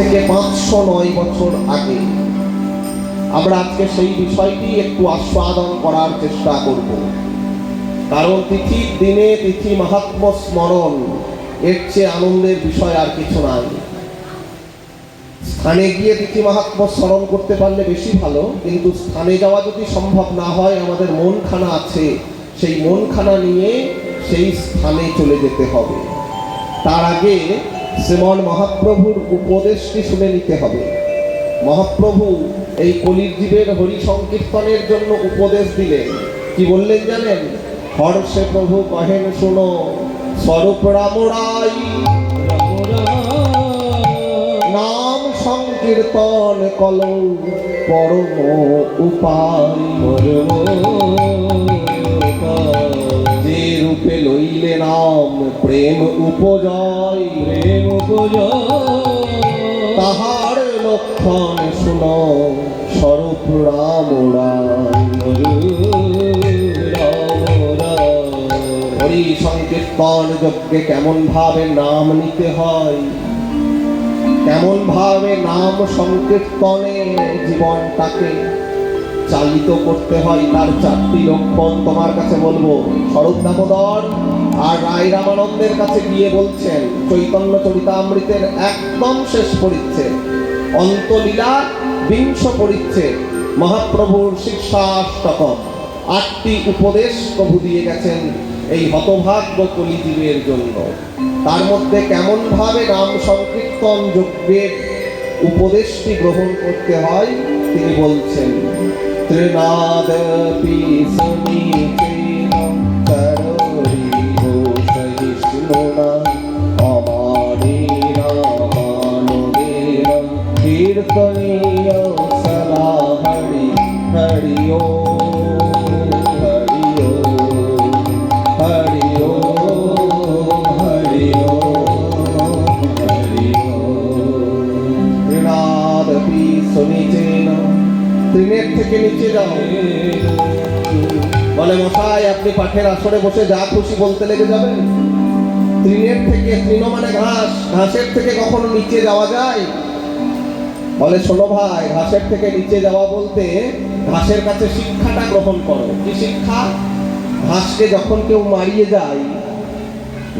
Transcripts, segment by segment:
থেকে পাঁচশো নয় বছর আগে। আমরা আজকে সেই বিষয়টি একটু আস্বাদন করার চেষ্টা করব। কারণ তিথির দিনে তিথি মাহাত্ম স্মরণ, এর চেয়ে আনন্দের বিষয় আর কিছু নাই। স্থানে গিয়ে তিথি মাহাত্ম স্মরণ করতে পারলে বেশি ভালো, কিন্তু স্থানে যাওয়া যদি সম্ভব না হয়, আমাদের মনখানা আছে। সেই মনখানা নিয়ে সেই স্থানে চলে যেতে হবে। তার আগে শ্রীমন মহাপ্রভুর উপদেশটি শুনে নিতে হবে। মহাপ্রভু এই কলির জীবের হরি সংকীর্তনের জন্য উপদেশ দিলেন। কি বললেন জানেন? হর্ষে প্রভু কহেন, শুনো, স্বরূপ রামরাই নাম সংকীর্তন কল পরম উপায়। রূপে লইলে নাম প্রেম উপজয়। প্রেম উপজয় তাহার লক্ষণ শুন, স্বরূপ রাম হরি সংকীর্তন যজ্ঞে কেমন ভাবে নাম নিতে হয়? কেমন ভাবে নাম সংকীর্তনে জীবনটাকে চালিত করতে হয় তার চারটি লক্ষণ তোমার কাছে বলব। স্বরূপ দামোদর আর রায় রামানন্দের কাছে গিয়ে বলছেন, চৈতন্য চরিতামৃতের একদম শেষ পরিচ্ছেদ। অন্তলীলা বিংশ পরিচ্ছেদ। মহাপ্রভুর শিক্ষাষ্টকম। আটটি উপদেশ প্রভু দিয়ে গেছেন এই হতভাগ্য কলিজীবের জন্য। তার মধ্যে কেমন ভাবে নাম সংকীর্তন যজ্ঞের উপদেশটি গ্রহণ করতে হয়, তিনি বলছেন ത്രിനാദ പി സമീപേ মশাই, আপনি পাঠের আসরে বসে যা খুশি বলতে লেগে যাবেন। তৃণের থেকে, তৃণ মানে ঘাস। ঘাসের থেকে কখনো নিচে যাওয়া যায়? বলে, শোনো ভাই, ঘাসের থেকে নিচে যাওয়া বলতে ঘাসের কাছে শিক্ষাটা গ্রহণ করো। কি শিক্ষা? ঘাসকে যখন কেউ মারিয়ে যায়,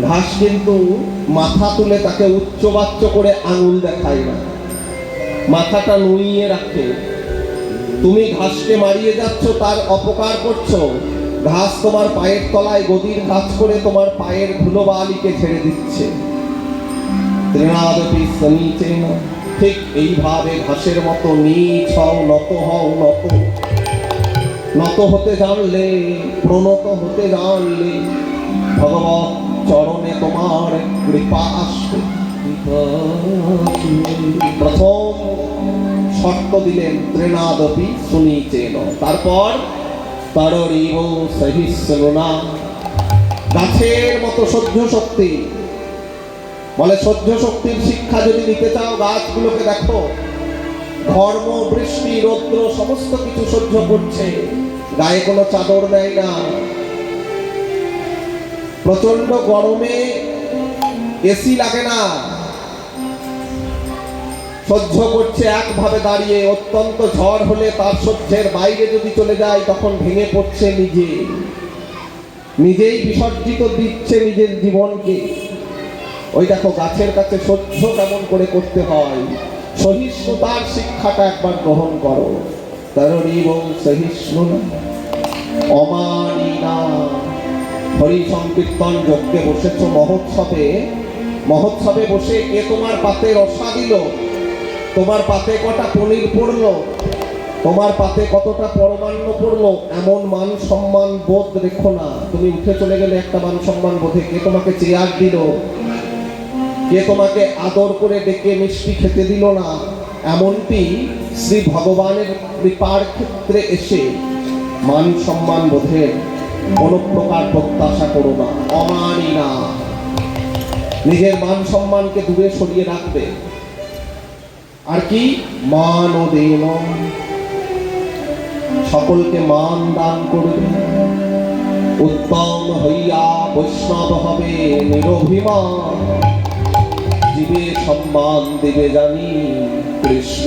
ঘাস কিন্তু মাথা তুলে তাকে উচ্চবাচ্য করে আঙুল দেখায় না। মাথাটা নুইয়ে রাখে। তুমি ঘাসকে মারিয়ে যাচ্ছ, তার অপকার করছ। ঘাস তোমার পায়ের তলায়, গদির কাজ করে তোমার পায়ের ধুলোবালিকে ছেড়ে দিচ্ছে। ঠিক এইভাবে ঘাসের মতো নিচ হও, নত হও, নত। নত হতে জানলে, প্রণত হতে জানলে ভগবত চরণে তোমার কৃপা আসবে। প্রথম শর্ত দিলেন ত্রিনাদপি সুনিচেন। তারপর গাছের মতো সহ্য শক্তি। বলে সহ্য শক্তির শিক্ষা যদি নিতে চাও, গাছগুলোকে দেখো। ধর্ম বৃষ্টি, রৌদ্র, সমস্ত কিছু সহ্য করছে। গায়ে কোনো চাদর নেয় না। প্রচণ্ড গরমে এসি লাগে না। সহ্য করছে একভাবে দাঁড়িয়ে, অত্যন্ত ঝড় হলে তার সহ্যের বাইরে যদি চলে যায়, তখন ভেঙে পড়ছে নিজে। নিজেই বিসর্জিত দিচ্ছে নিজের জীবনকে। ওই দেখো, গাছের কাছে সহ্য কেমন করে করতে হয়? সহিষ্ণুতার শিক্ষাটা একবার গ্রহণ করো। তরণীব সহিষ্ণু হরি যজ্ঞে বসেছ মহোৎসবে। মহোৎসবে বসে কে তোমার পাতে রসা দিল? তোমার পাতে কটা পনির পড়ল? তোমার পাতে কতটা পরমান্ন পড়ল? এমন মান সম্মান বোধ রেখো না। তুমি উঠে চলে গেলে একটা মান সম্মান বোধে কে তোমাকে চেয়ার দিল? কে তোমাকে আদর করে ডেকে মিষ্টি খেতে দিল না? এমনটি শ্রী ভগবানের কৃপার ক্ষেত্রে এসে মান সম্মান বোধের কোনো প্রকার প্রত্যাশা করো না, অমানি না। নিজের মান সম্মানকে দূরে সরিয়ে রাখবে। আর কি? মান ও সকলকে মান দান করবে উত্তম হইয়া বৈষ্ণব হবে নিরভিমান। জীবে সম্মান দেবে জানি কৃষ্ণ